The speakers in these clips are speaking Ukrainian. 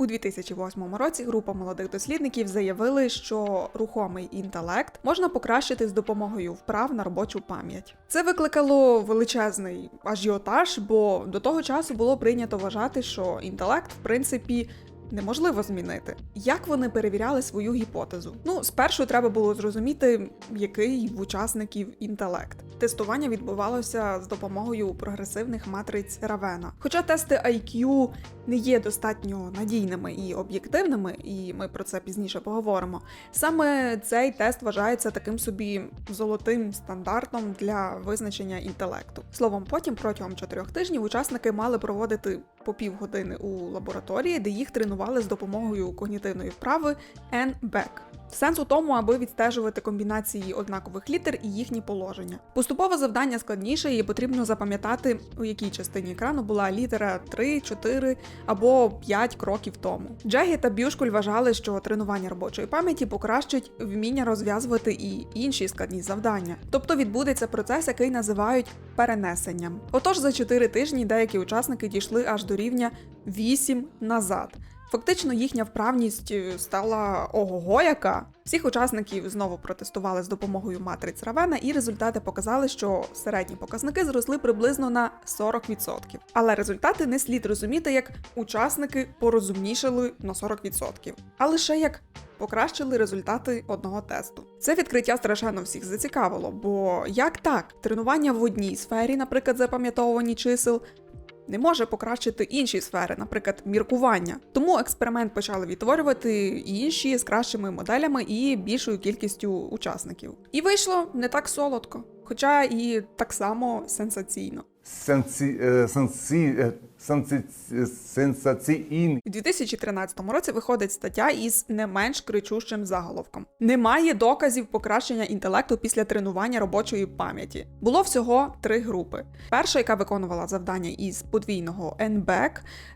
У 2008 році група молодих дослідників заявили, що рухомий інтелект можна покращити з допомогою вправ на робочу пам'ять. Це викликало величезний ажіотаж, бо до того часу було прийнято вважати, що інтелект, в принципі, неможливо змінити. Як вони перевіряли свою гіпотезу? Ну, спершу треба було зрозуміти, який в учасників інтелект. Тестування відбувалося з допомогою прогресивних матриць Равена. Хоча тести IQ не є достатньо надійними і об'єктивними, і ми про це пізніше поговоримо. Саме цей тест вважається таким собі золотим стандартом для визначення інтелекту. Словом, потім протягом чотирьох тижнів учасники мали проводити по півгодини у лабораторії, де їх тренували з допомогою когнітивної вправи NBAC. Сенс у тому, аби відстежувати комбінації однакових літер і їхні положення. Поступове завдання складніше, і потрібно запам'ятати, у якій частині екрану була літера 3, 4 або 5 кроків тому. Джегі та Бюшкуль вважали, що тренування робочої пам'яті покращить вміння розв'язувати і інші складні завдання. Тобто відбудеться процес, який називають перенесенням. Отож, за 4 тижні деякі учасники дійшли аж до рівня 8 назад. Фактично їхня вправність е, стала ого-го яка. Всіх учасників знову протестували з допомогою матриць Равена, і результати показали, що середні показники зросли приблизно на 40%. Але результати не слід розуміти як учасники порозумнішали на 40%, а лише як покращили результати одного тесту. Це відкриття страшенно всіх зацікавило, бо як так, тренування в одній сфері, наприклад, запам'ятовувані чисел, не може покращити інші сфери, наприклад, міркування. Тому експеримент почали відтворювати інші з кращими моделями і більшою кількістю учасників. І вийшло не так солодко, хоча і так само сенсаційно. Сенсі, е, сенсі, е, е. У 2013 році виходить стаття із не менш кричущим заголовком: Немає доказів покращення інтелекту після тренування робочої пам'яті. Було всього три групи: перша, яка виконувала завдання із подвійного NBAC,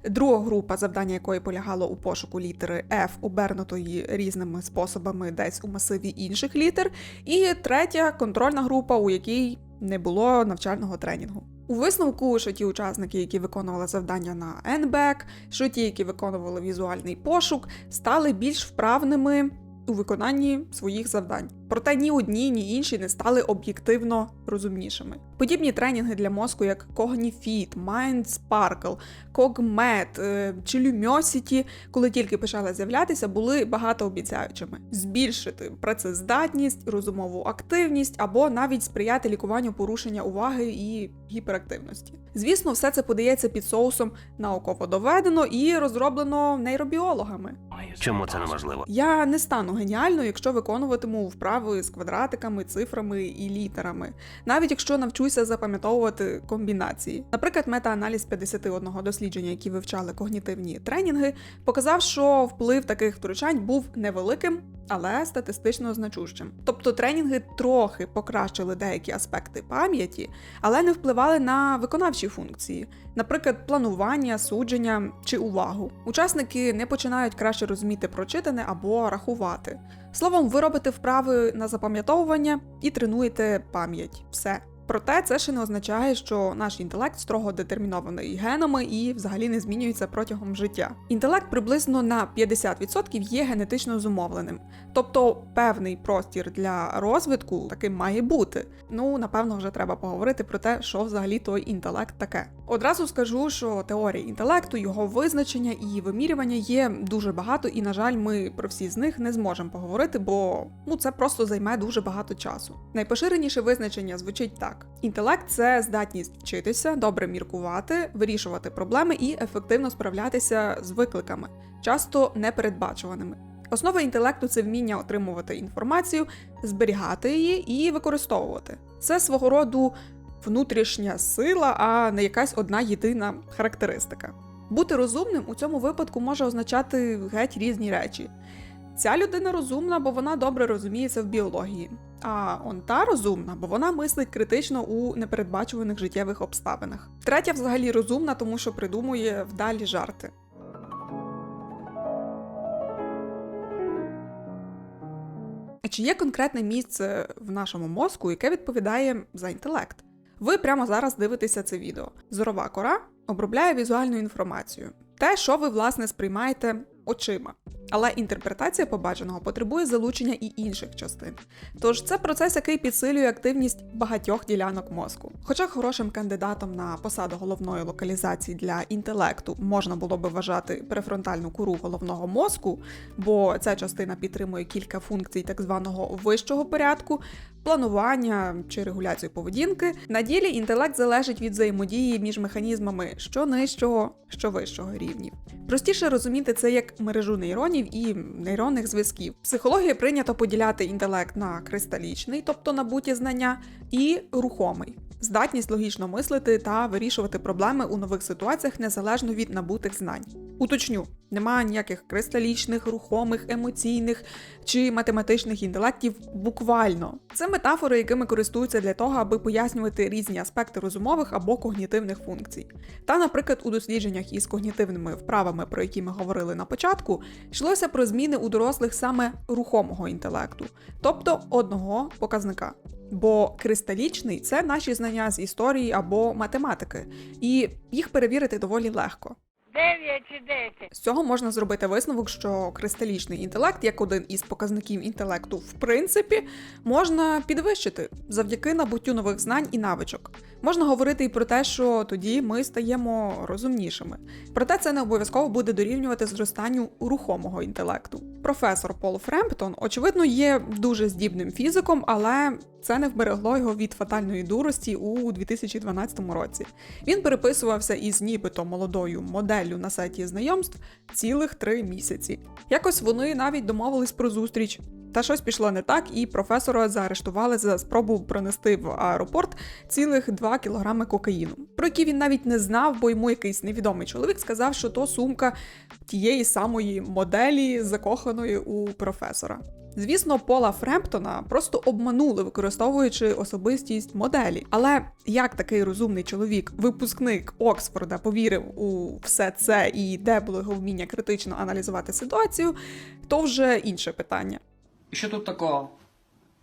друга група, завдання якої полягало у пошуку літери F, обернутої різними способами десь у масиві інших літер, і третя контрольна група, у якій не було навчального тренінгу. У висновку, що ті учасники, які виконували завдання на NBAC, що ті, які виконували візуальний пошук, стали більш вправними у виконанні своїх завдань. Проте ні одні, ні інші не стали об'єктивно розумнішими. Подібні тренінги для мозку, як Cognifit, Mind Sparkle, CogMed е, чи Lumosity, коли тільки почали з'являтися, були багатообіцяючими. Збільшити працездатність, розумову активність або навіть сприяти лікуванню порушення уваги і гіперактивності. Звісно, все це подається під соусом науково доведено і розроблено нейробіологами. Чому це неможливо? Я не стану геніальною, якщо виконуватиму вправи з квадратиками, цифрами і літерами, навіть якщо навчуся запам'ятовувати комбінації. Наприклад, мета-аналіз 51 дослідження, які вивчали когнітивні тренінги, показав, що вплив таких втручань був невеликим, але статистично значущим. Тобто тренінги трохи покращили деякі аспекти пам'яті, але не впливали на виконавчі функції, наприклад, планування, судження чи увагу. Учасники не починають краще розуміти прочитане або рахувати. Словом, ви робите вправи на запам'ятовування і тренуєте пам'ять. Все. Проте це ще не означає, що наш інтелект строго детермінований генами і взагалі не змінюється протягом життя. Інтелект приблизно на 50% є генетично зумовленим, тобто певний простір для розвитку таким має бути. Ну, напевно, вже треба поговорити про те, що взагалі той інтелект таке. Одразу скажу, що теорії інтелекту, його визначення і вимірювання є дуже багато, і, на жаль, ми про всі з них не зможемо поговорити, бо ну це просто займе дуже багато часу. Найпоширеніше визначення звучить так: інтелект це здатність вчитися, добре міркувати, вирішувати проблеми і ефективно справлятися з викликами, часто непередбачуваними. Основа інтелекту це вміння отримувати інформацію, зберігати її і використовувати. Це свого роду внутрішня сила, а не якась одна єдина характеристика. Бути розумним у цьому випадку може означати геть різні речі. Ця людина розумна, бо вона добре розуміється в біології. А он та розумна, бо вона мислить критично у непередбачуваних життєвих обставинах. Третя взагалі розумна, тому що придумує вдалі жарти. Чи є конкретне місце в нашому мозку, яке відповідає за інтелект? Ви прямо зараз дивитеся це відео. Зорова кора обробляє візуальну інформацію. Те, що ви власне сприймаєте очима. Але інтерпретація побаченого потребує залучення і інших частин. Тож це процес, який підсилює активність багатьох ділянок мозку. Хоча хорошим кандидатом на посаду головної локалізації для інтелекту можна було би вважати префронтальну кору головного мозку, бо ця частина підтримує кілька функцій так званого вищого порядку, планування чи регуляцію поведінки. На ділі інтелект залежить від взаємодії між механізмами що нижчого, що вищого рівнів. Простіше розуміти це як мережу нейронів і нейронних зв'язків. В психології прийнято поділяти інтелект на кристалічний, тобто набуті знання, і рухомий. Здатність логічно мислити та вирішувати проблеми у нових ситуаціях незалежно від набутих знань. Уточню, немає ніяких кристалічних, рухомих, емоційних чи математичних інтелектів буквально. Це метафори, якими користуються для того, аби пояснювати різні аспекти розумових або когнітивних функцій. Та, наприклад, у дослідженнях із когнітивними вправами, про які ми говорили на початку, йшлося про зміни у дорослих саме рухомого інтелекту, тобто одного показника. Бо кристалічний це наші знання з історії або математики, і їх перевірити доволі легко. Дев'ять чи десять. З цього можна зробити висновок, що кристалічний інтелект, як один із показників інтелекту, в принципі, можна підвищити завдяки набуттю нових знань і навичок. Можна говорити і про те, що тоді ми стаємо розумнішими. Проте це не обов'язково буде дорівнювати зростанню рухомого інтелекту. Професор Пол Фремптон, очевидно, є дуже здібним фізиком, але це не вберегло його від фатальної дурості у 2012 році. Він переписувався із нібито молодою моделлю на сайті знайомств цілих три місяці. Якось вони навіть домовились про зустріч. Та щось пішло не так, і професора заарештували за спробу пронести в аеропорт цілих 2 кілограми кокаїну, про які він навіть не знав, бо йому якийсь невідомий чоловік сказав, що то сумка тієї самої моделі, закоханої у професора. Звісно, Пола Фремптона просто обманули, використовуючи особистість моделі. Але як такий розумний чоловік, випускник Оксфорда, повірив у все це і де було його вміння критично аналізувати ситуацію, то вже інше питання. І що тут такого?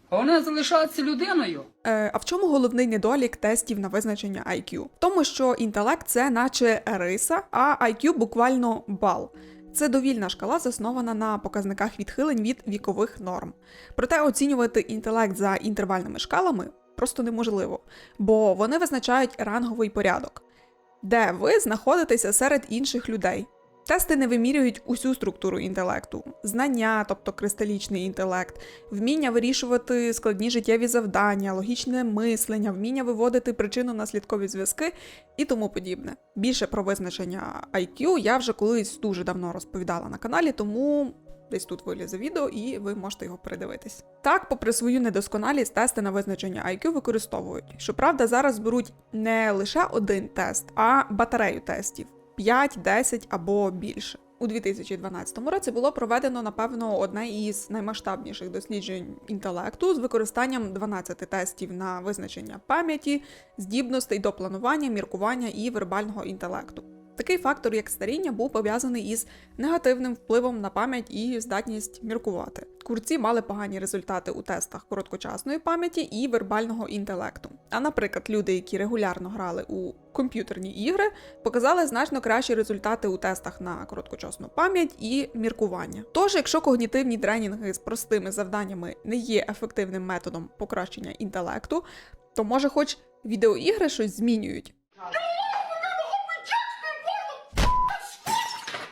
Головне залишатися людиною. Е, а в чому головний недолік тестів на визначення IQ? В тому, що інтелект це наче риса, а IQ буквально бал. Це довільна шкала, заснована на показниках відхилень від вікових норм. Проте оцінювати інтелект за інтервальними шкалами просто неможливо, бо вони визначають ранговий порядок, де ви знаходитеся серед інших людей. Тести не вимірюють усю структуру інтелекту: знання, тобто кристалічний інтелект, вміння вирішувати складні життєві завдання, логічне мислення, вміння виводити причинно-наслідкові зв'язки і тому подібне. Більше про визначення IQ я вже колись дуже давно розповідала на каналі, тому. Десь тут вилізе відео, і ви можете його передивитись. Так, попри свою недосконалість, тести на визначення IQ використовують. Щоправда, зараз беруть не лише один тест, а батарею тестів 5, 10 або більше. У 2012 році було проведено, напевно, одне із наймасштабніших досліджень інтелекту з використанням 12 тестів на визначення пам'яті, здібностей до планування, міркування і вербального інтелекту. Такий фактор, як старіння, був пов'язаний із негативним впливом на пам'ять і здатність міркувати. Курці мали погані результати у тестах короткочасної пам'яті і вербального інтелекту. А наприклад, люди, які регулярно грали у комп'ютерні ігри, показали значно кращі результати у тестах на короткочасну пам'ять і міркування. Тож, якщо когнітивні тренінги з простими завданнями не є ефективним методом покращення інтелекту, то може, хоч відеоігри щось змінюють.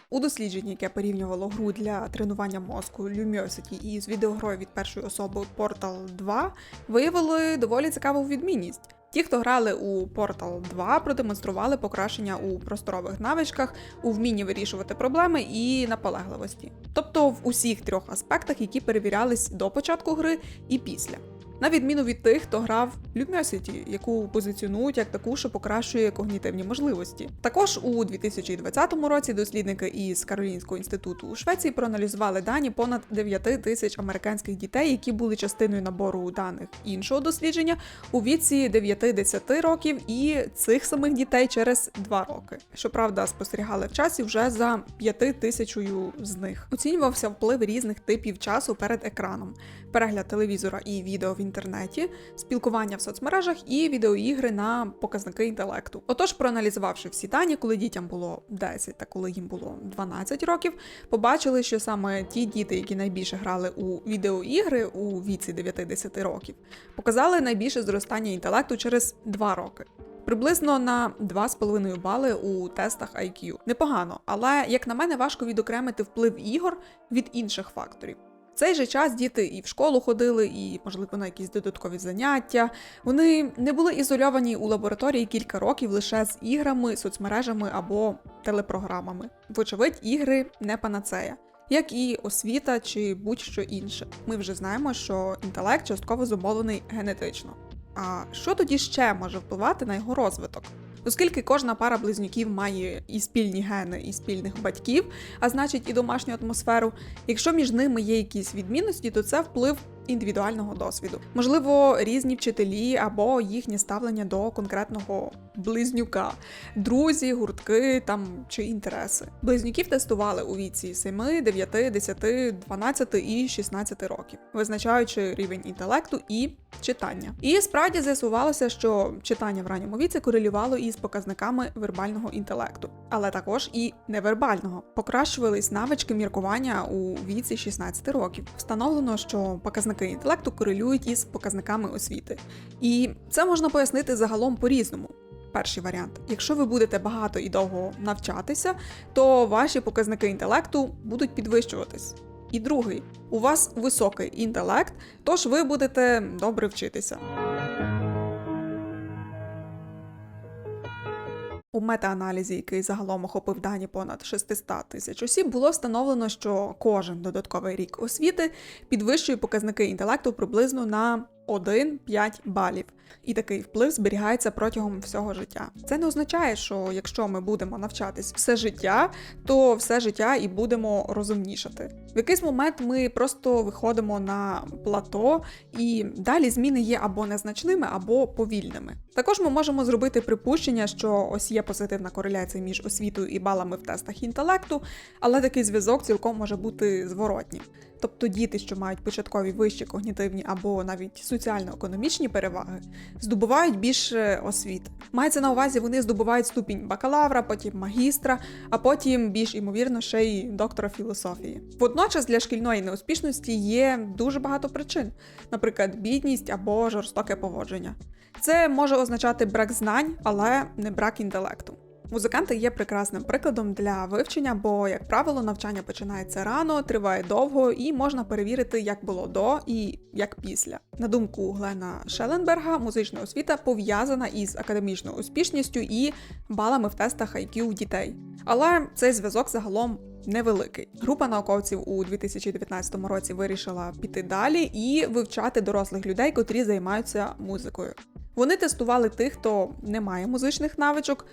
У дослідженні, яке порівнювало гру для тренування мозку Lumosity із відеогрою від першої особи Portal 2, виявили доволі цікаву відмінність. Ті, хто грали у Portal 2, продемонстрували покращення у просторових навичках, у вмінні вирішувати проблеми і наполегливості. Тобто в усіх трьох аспектах, які перевірялись до початку гри і після. На відміну від тих, хто грав Lumosity, яку позиціонують як таку, що покращує когнітивні можливості. Також у 2020 році дослідники із Каролінського інституту у Швеції проаналізували дані понад 9 тисяч американських дітей, які були частиною набору даних іншого дослідження у віці 9-10 років, і цих самих дітей через 2 роки. Щоправда, спостерігали в часі вже за 5 тисячою з них. Оцінювався вплив різних типів часу перед екраном, перегляд телевізора і відео в інтернеті, спілкування в соцмережах і відеоігри на показники інтелекту. Отож, проаналізувавши всі дані, коли дітям було 10 та коли їм було 12 років, побачили, що саме ті діти, які найбільше грали у відеоігри у віці 9-10 років, показали найбільше зростання інтелекту через 2 роки. Приблизно на 2,5 бали у тестах IQ. Непогано, але як на мене, важко відокремити вплив ігор від інших факторів. Цей же час діти і в школу ходили, і, можливо, на якісь додаткові заняття. Вони не були ізольовані у лабораторії кілька років лише з іграми, соцмережами або телепрограмами. Вочевидь, ігри не панацея. Як і освіта чи будь-що інше. Ми вже знаємо, що інтелект частково зумовлений генетично. А що тоді ще може впливати на його розвиток? Оскільки кожна пара близнюків має і спільні гени, і спільних батьків, а значить і домашню атмосферу, якщо між ними є якісь відмінності, то це вплив індивідуального досвіду. Можливо, різні вчителі або їхнє ставлення до конкретного близнюка, друзі, гуртки там чи інтереси. Близнюків тестували у віці 7, 9, 10, 12 і 16 років, визначаючи рівень інтелекту і читання. І справді з'ясувалося, що читання в ранньому віці корелювало із показниками вербального інтелекту, але також і невербального. Покращувались навички міркування у віці 16 років. Встановлено, що показники інтелекту корелюють із показниками освіти. І це можна пояснити загалом по-різному. Перший варіант: якщо ви будете багато і довго навчатися, то ваші показники інтелекту будуть підвищуватись. І другий, у вас високий інтелект, тож ви будете добре вчитися. У метааналізі, який загалом охопив дані понад 600 тисяч осіб, було встановлено, що кожен додатковий рік освіти підвищує показники інтелекту приблизно на 1-5 балів. І такий вплив зберігається протягом всього життя. Це не означає, що якщо ми будемо навчатись все життя, то все життя і будемо розумнішати. В якийсь момент ми просто виходимо на плато, і далі зміни є або незначними, або повільними. Також ми можемо зробити припущення, що ось є позитивна кореляція між освітою і балами в тестах інтелекту, але такий зв'язок цілком може бути зворотнім. Тобто діти, що мають початкові вищі когнітивні або навіть соціально-економічні переваги, здобувають більше освіти. Мається на увазі, вони здобувають ступінь бакалавра, потім магістра, а потім більш ймовірно ще й доктора філософії. Водночас для шкільної неуспішності є дуже багато причин, наприклад, бідність або жорстоке поводження. Це може означати брак знань, але не брак інтелекту. Музиканти є прекрасним прикладом для вивчення, бо, як правило, навчання починається рано, триває довго і можна перевірити, як було до і як після. На думку Глена Шеленберга, музична освіта пов'язана із академічною успішністю і балами в тестах IQ дітей. Але цей зв'язок загалом невеликий. Група науковців у 2019 році вирішила піти далі і вивчати дорослих людей, котрі займаються музикою. Вони тестували тих, хто не має музичних навичок,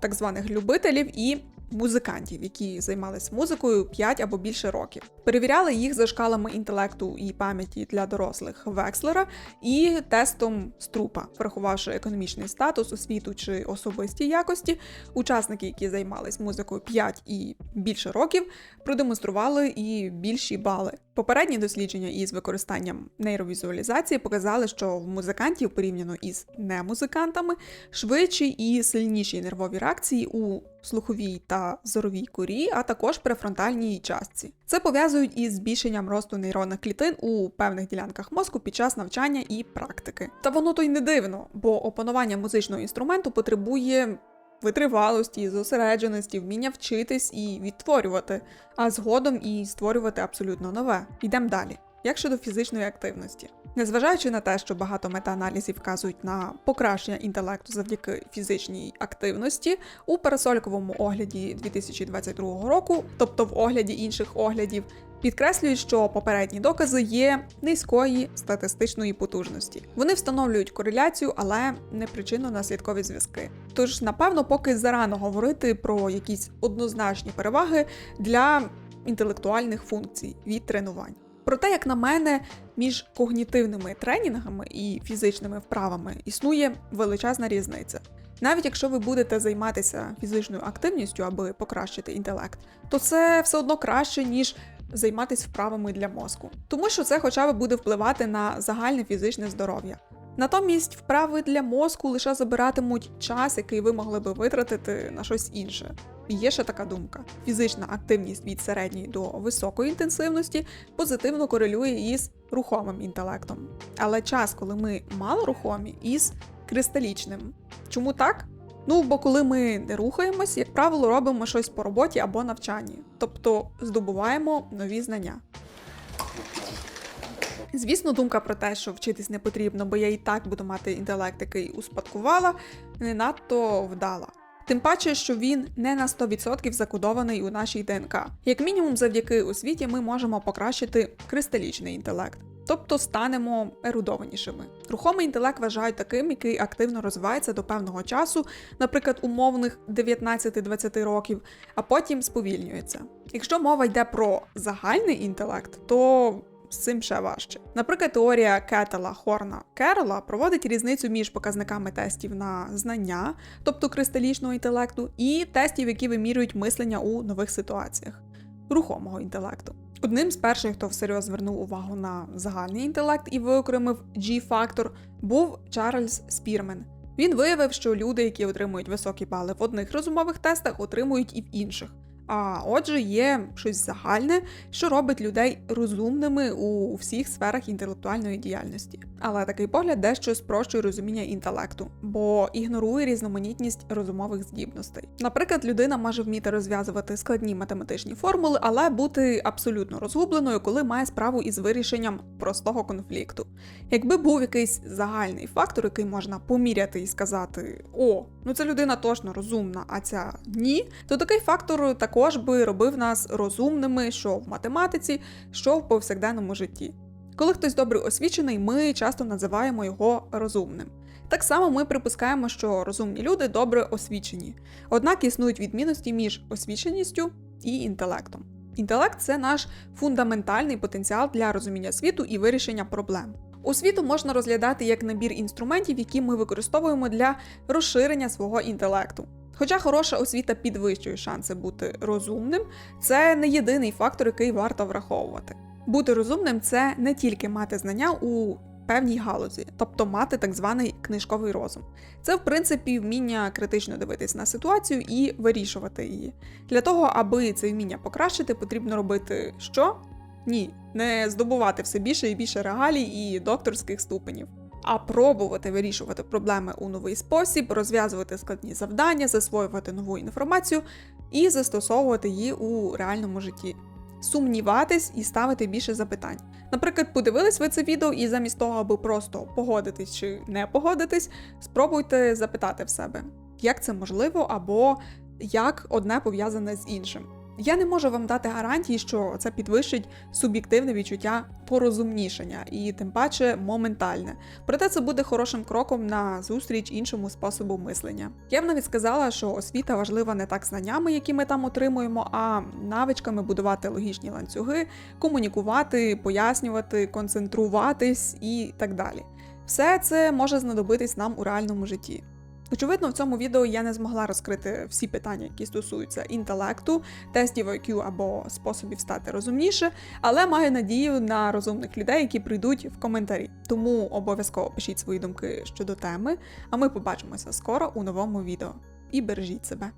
так званих любителів і музикантів, які займалися музикою 5 або більше років. Перевіряли їх за шкалами інтелекту і пам'яті для дорослих Векслера і тестом Струпа, врахувавши економічний статус, освіту чи особисті якості. Учасники, які займалися музикою 5 і більше років, продемонстрували і більші бали. Попередні дослідження із використанням нейровізуалізації показали, що в музикантів порівняно із немузикантами швидші і сильніші нервові реакції у слуховій та зоровій корі, а також префронтальній частці. Це пов'язують із збільшенням росту нейронних клітин у певних ділянках мозку під час навчання і практики. Та воно то й не дивно, бо опанування музичного інструменту потребує витривалості, зосередженості, вміння вчитись і відтворювати, а згодом і створювати абсолютно нове. Ідемо далі. Як щодо фізичної активності, незважаючи на те, що багато метааналізів вказують на покращення інтелекту завдяки фізичній активності, у парасольковому огляді 2022 року, тобто в огляді інших оглядів, підкреслюють, що попередні докази є низької статистичної потужності. Вони встановлюють кореляцію, але не причинно-наслідкові зв'язки. Тож, напевно, поки зарано говорити про якісь однозначні переваги для інтелектуальних функцій від тренувань. Проте, як на мене, між когнітивними тренінгами і фізичними вправами існує величезна різниця. Навіть якщо ви будете займатися фізичною активністю, аби покращити інтелект, то це все одно краще, ніж займатися вправами для мозку, тому що це хоча б буде впливати на загальне фізичне здоров'я. Натомість вправи для мозку лише забиратимуть час, який ви могли би витратити на щось інше. Є ще така думка: фізична активність від середньої до високої інтенсивності позитивно корелює із рухомим інтелектом. Але час, коли ми малорухомі, із кристалічним. Чому так? Ну, бо коли ми не рухаємось, як правило, робимо щось по роботі або навчанні, тобто здобуваємо нові знання. Звісно, думка про те, що вчитись не потрібно, бо я і так буду мати інтелект, який успадкувала, не надто вдала. Тим паче, що він не на 100% закодований у нашій ДНК. Як мінімум, завдяки освіті ми можемо покращити кристалічний інтелект, тобто станемо ерудованішими. Рухомий інтелект вважають таким, який активно розвивається до певного часу, наприклад, умовних 19-20 років, а потім сповільнюється. Якщо мова йде про загальний інтелект, то з цим ще важче. Наприклад, теорія Кетела Хорна Керола проводить різницю між показниками тестів на знання, тобто кристалічного інтелекту, і тестів, які вимірюють мислення у нових ситуаціях рухомого інтелекту. Одним з перших, хто всерйоз звернув увагу на загальний інтелект і виокремив G-фактор, був Чарльз Спірмен. Він виявив, що люди, які отримують високі бали в одних розумових тестах, отримують і в інших. А отже, є щось загальне, що робить людей розумними у всіх сферах інтелектуальної діяльності. Але такий погляд дещо спрощує розуміння інтелекту, бо ігнорує різноманітність розумових здібностей. Наприклад, людина може вміти розв'язувати складні математичні формули, але бути абсолютно розгубленою, коли має справу із вирішенням простого конфлікту. Якби був якийсь загальний фактор, який можна поміряти і сказати: о, ну ця людина точно розумна, а ця ні, то такий фактор також би робив нас розумними, що в математиці, що в повсякденному житті. Коли хтось добре освічений, ми часто називаємо його розумним. Так само ми припускаємо, що розумні люди добре освічені, однак існують відмінності між освіченістю і інтелектом. Інтелект це наш фундаментальний потенціал для розуміння світу і вирішення проблем. Освіту можна розглядати як набір інструментів, які ми використовуємо для розширення свого інтелекту. Хоча хороша освіта підвищує шанси бути розумним, це не єдиний фактор, який варто враховувати. Бути розумним це не тільки мати знання у певній галузі, тобто мати так званий книжковий розум. Це, в принципі, вміння критично дивитись на ситуацію і вирішувати її. Для того, аби це вміння покращити, потрібно робити що? Ні, не здобувати все більше і більше регалій і докторських ступенів. А пробувати вирішувати проблеми у новий спосіб, розв'язувати складні завдання, засвоювати нову інформацію і застосовувати її у реальному житті. Сумніватись і ставити більше запитань. Наприклад, подивились ви це відео, і замість того, аби просто погодитись чи не погодитись, спробуйте запитати в себе, як це можливо, або як одне пов'язане з іншим. Я не можу вам дати гарантії, що це підвищить суб'єктивне відчуття порозумнішання і тим паче моментальне. Проте це буде хорошим кроком на зустріч іншому способу мислення. Я б навіть сказала, що освіта важлива не так знаннями, які ми там отримуємо, а навичками будувати логічні ланцюги, комунікувати, пояснювати, концентруватись і так далі. Все це може знадобитись нам у реальному житті. Очевидно, в цьому відео я не змогла розкрити всі питання, які стосуються інтелекту, тестів IQ або способів стати розумніше, але маю надію на розумних людей, які прийдуть в коментарі. Тому обов'язково пишіть свої думки щодо теми, а ми побачимося скоро у новому відео. І бережіть себе.